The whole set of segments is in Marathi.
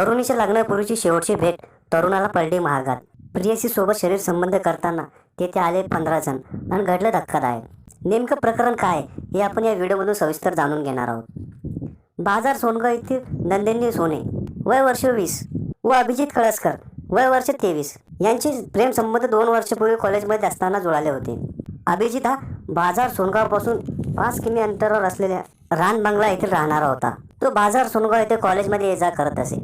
तरुणीच्या लग्नापूर्वीची शेवटची भेट तरुणाला पडली महागात. प्रियसी सोबत शरीर संबंध करताना तेथे आले पंधरा जण आणि घडलं धक्कादायक. नेमकं प्रकरण काय हे आपण या व्हिडिओमधून सविस्तर जाणून घेणार आहोत. बाजार सोनगाव येथील नंदिनी सोने वय वर्ष वीस व अभिजित कळसकर वय वर्ष तेवीस यांचे प्रेमसंबंध दोन वर्षपूर्वी कॉलेजमध्ये असताना जुळाले होते. अभिजित हा बाजार सोनगावपासून पाच किमी अंतरावर असलेल्या रान बंगला येथील राहणारा होता. तो बाजार सोनगाव येथे कॉलेजमध्ये ये जा करत असे.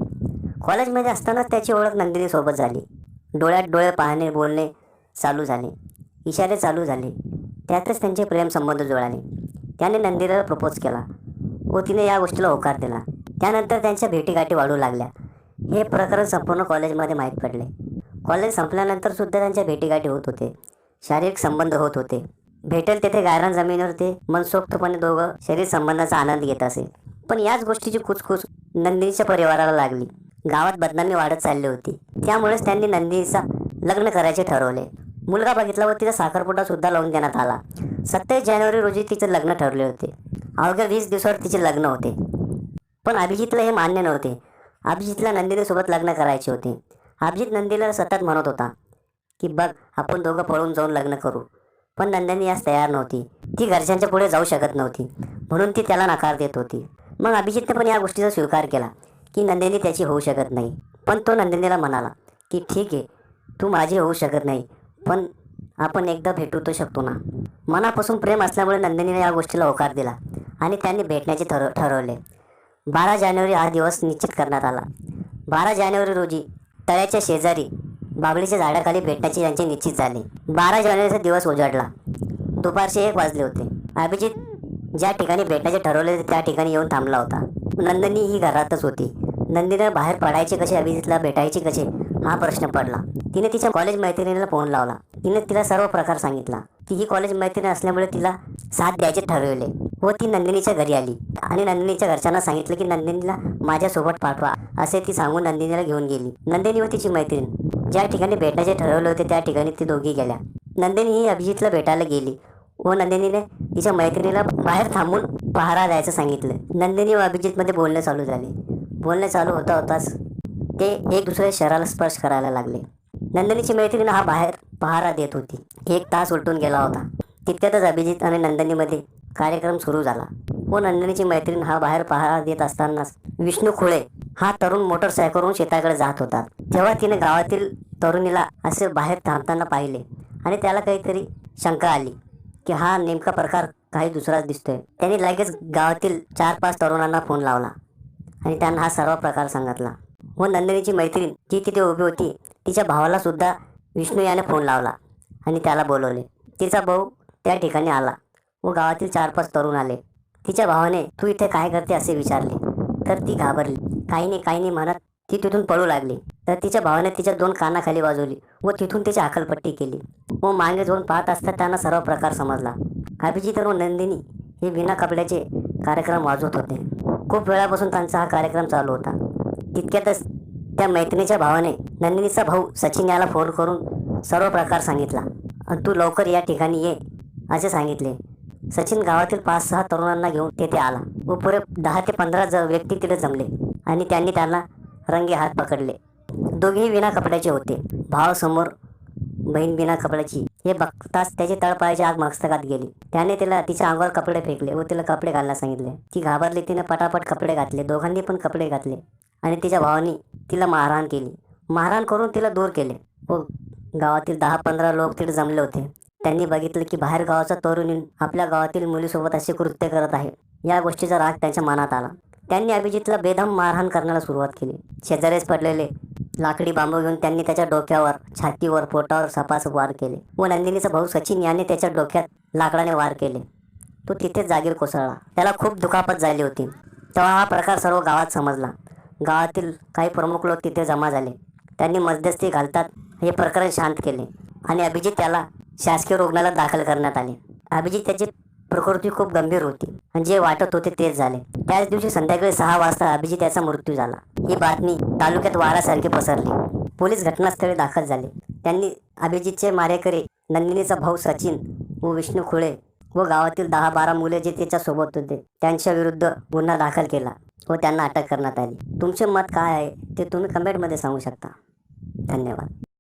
कॉलेजमध्ये असतानाच त्याची ओळख नंदिनीसोबत झाली. डोळ्यात डोळे पाहणे बोलणे चालू झाले. इशारे चालू झाले. त्यातच त्यांचे प्रेमसंबंध जुळाले. त्याने नंदिनीला प्रपोज केला व तिने या गोष्टीला होकार दिला. त्यानंतर त्यांच्या भेटीगाठी वाढू लागल्या. हे प्रकरण संपूर्ण कॉलेजमध्ये माहीत पडले. कॉलेज संपल्यानंतर सुद्धा त्यांच्या भेटीगाठी होत होते. शारीरिक संबंध होत होते. भेटेल तेथे गायरान जमिनीवर ते मनसोक्तपणे दोघं शरीर संबंधाचा आनंद घेत असे. पण याच गोष्टीची कुचकुच नंदिनीच्या परिवाराला लागली. गावात बदनामी वाढत चालली होती. त्यामुळेच त्यांनी नंदिनीचा लग्न करायचे ठरवले. मुलगा बघितला व तिचा साखरपुडा सुद्धा लावून देण्यात आला. सत्तावीस जानेवारी रोजी तिचे लग्न ठरले होते. अवघ्या वीस दिवसावर तिचे लग्न होते. पण अभिजितला हे मान्य नव्हते. अभिजितला नंदिनीसोबत लग्न करायचे होते. अभिजित नंदीला सतत म्हणत होता की बघ आपण दोघं पळून जाऊन लग्न करू. पण नंदिनी यास तयार नव्हती. ती घरच्यांच्या पुढे जाऊ शकत नव्हती. म्हणून ती त्याला नकार देत होती. मग अभिजितने पण या गोष्टीचा स्वीकार केला. की नंदिनी त्याची होऊ शकत नाही. पण तो नंदिनीला म्हणाला की ठीक आहे तू माझी होऊ शकत नाही पण आपण एकदा भेटू तर शकतो ना. मनापासून प्रेम असल्यामुळे नंदिनीने या गोष्टीला होकार दिला आणि त्यांनी भेटण्याचे ठरव ठरवले. बारा जानेवारी हा दिवस निश्चित करण्यात आला. बारा जानेवारी रोजी तळ्याच्या शेजारी बाबळीच्या झाडाखाली भेटण्याचे त्यांचे निश्चित झाले. बारा जानेवारीचा दिवस उजाडला. दुपारचे एक वाजले होते. अभिजित ज्या ठिकाणी भेटण्याचे ठरवले त्या ठिकाणी येऊन थांबला होता. नंदिनी ही घरातच होती. नंदिनीला बाहेर पडायचे कसे? अभिजितला भेटायचे कसे? हा प्रश्न पडला. तिने तिच्या कॉलेज मैत्रिणीला फोन लावला. तिने तिला सर्व प्रकार सांगितला. ती ही कॉलेज मैत्रीण असल्यामुळे तिला साथ द्यायचे ठरवले. व ती नंदिनीच्या घरी आली. आणि नंदिनीच्या घरच्यांना सांगितलं की नंदिनीला माझ्यासोबत पाठवा असे ती सांगून नंदिनीला घेऊन गेली. नंदिनी व तिची मैत्रीण ज्या ठिकाणी भेटायचे ठरवले होते त्या ठिकाणी ती दोघी गेल्या. नंदिनी ही अभिजितला भेटायला गेली व नंदिनीने तिच्या मैत्रिणीला बाहेर थांबून पहारा द्यायचं सांगितलं. नंदिनी व अभिजितमध्ये बोलणे चालू झाले. बोलणे चालू होता होताच. ते एक दुसऱ्या शहराला स्पर्श करायला लागले. नंदिनीची मैत्रीण हा बाहेर पहारा देत होती. एक तास उलटून गेला होता. तितक्यातच अभिजित आणि नंदिनीमध्ये कार्यक्रम सुरू झाला. व नंदिनीची मैत्रीण हा बाहेर पहारा देत असतानाच विष्णू खुळे हा तरुण मोटरसायकलवरून शेताकडे जात होता. तेव्हा तिने गावातील तरुणीला असे बाहेर थांबताना पाहिले आणि त्याला काहीतरी शंका आली की हा नेमका प्रकार काही दुसराच दिसतोय. त्यांनी लगेच गावातील चार पाच तरुणांना फोन लावला. आणि त्यांना हा सर्व प्रकार सांगितला. व नंदिनीची मैत्रीण जी तिथे उभी होती तिच्या भावाला सुद्धा विष्णू याने फोन लावला आणि त्याला बोलवले. तिचा भाऊ त्या ठिकाणी आला व गावातील चार पाच तरुण आले. तिच्या भावाने तू इथे काय करते? असे विचारले. तर ती घाबरली. काही नाही काही नाही म्हणत ती तिथून पळू लागली. तर तिच्या भावाने तिच्या दोन कानाखाली वाजवली व तिथून तिची हकलपट्टी केली व मागे जाऊन पाहत असता त्यांना सर्व प्रकार समजला. अभिजित व नंदिनी हे विना कपड्याचे कार्यक्रम वाजवत होते. खूप वेळापासून त्यांचा हा कार्यक्रम चालू होता. तितक्यातच त्या मैत्रिणीच्या भावाने नंदिनीचा भाऊ सचिन याला फोन करून सर्व प्रकार सांगितला. आणि तू लवकर या ठिकाणी ये असे सांगितले. सचिन गावातील पाच सहा तरुणांना घेऊन तेथे आला. व पुरे दहा ते पंधरा ज व्यक्ती तिथे जमले आणि त्यांनी त्यांना रंगे हात पकडले. दोघेही विना कपड्याचे होते. भावासमोर बहीण बिना कपड्याची हे बघताच त्याची तळपायाची आग मस्तकात गेली. त्याने तिला तिच्या अंगावर कपडे फेकले व तिला कपडे घालला सांगितले. ती घाबरली तिने पटापट कपडे घातले दोघांनी पण कपडे घातले आणि तिच्या भावानी तिला मारहाण केली. मारहाण करून तिला दूर केले. व गावातील दहा पंधरा लोक तिथे जमले होते. त्यांनी बघितलं की बाहेर गावाचा तरुणी आपल्या गावातील मुलीसोबत असे कृत्य करत आहे. या गोष्टीचा राग त्यांच्या मनात आला. त्यांनी अभिजितला बेदम मारहाण करण्याला सुरुवात केली. शेजारीच पडलेले लाकडी बांबू घेऊन त्यांनी त्याच्या डोक्यावर छातीवर पोटावर सपासप वार केले व नंदिनीचा भाऊ सचिन याने त्याच्या डोक्यात लाकडाने वार केले. तो तिथेच जागीर कोसळला. त्याला खूप दुखापत झाली होती. तेव्हा हा प्रकार सर्व गावात समजला. गावातील काही प्रमुख लोक तिथे जमा झाले. त्यांनी मध्यस्थी घालतात हे प्रकरण शांत केले आणि अभिजित त्याला शासकीय रुग्णालयात दाखल करण्यात आले. अभिजित त्याची प्रकृती खूप गंभीर होती आणि जे वाटत होते तेच झाले. त्याच दिवशी संध्याकाळी सहा वाजता अभिजित याचा मृत्यू झाला. ही बातमी तालुक्यात वारासारखी पसरली. पोलीस घटनास्थळी दाखल झाले. त्यांनी अभिजितचे मारेकरी नंदिनीचा भाऊ सचिन व विष्णू खुळे व गावातील दहा बारा मुले जे त्याच्या सोबत होते त्यांच्या विरुद्ध गुन्हा दाखल केला व त्यांना अटक करण्यात आली. तुमचे मत काय आहे ते तुम्ही कमेंटमध्ये सांगू शकता. धन्यवाद.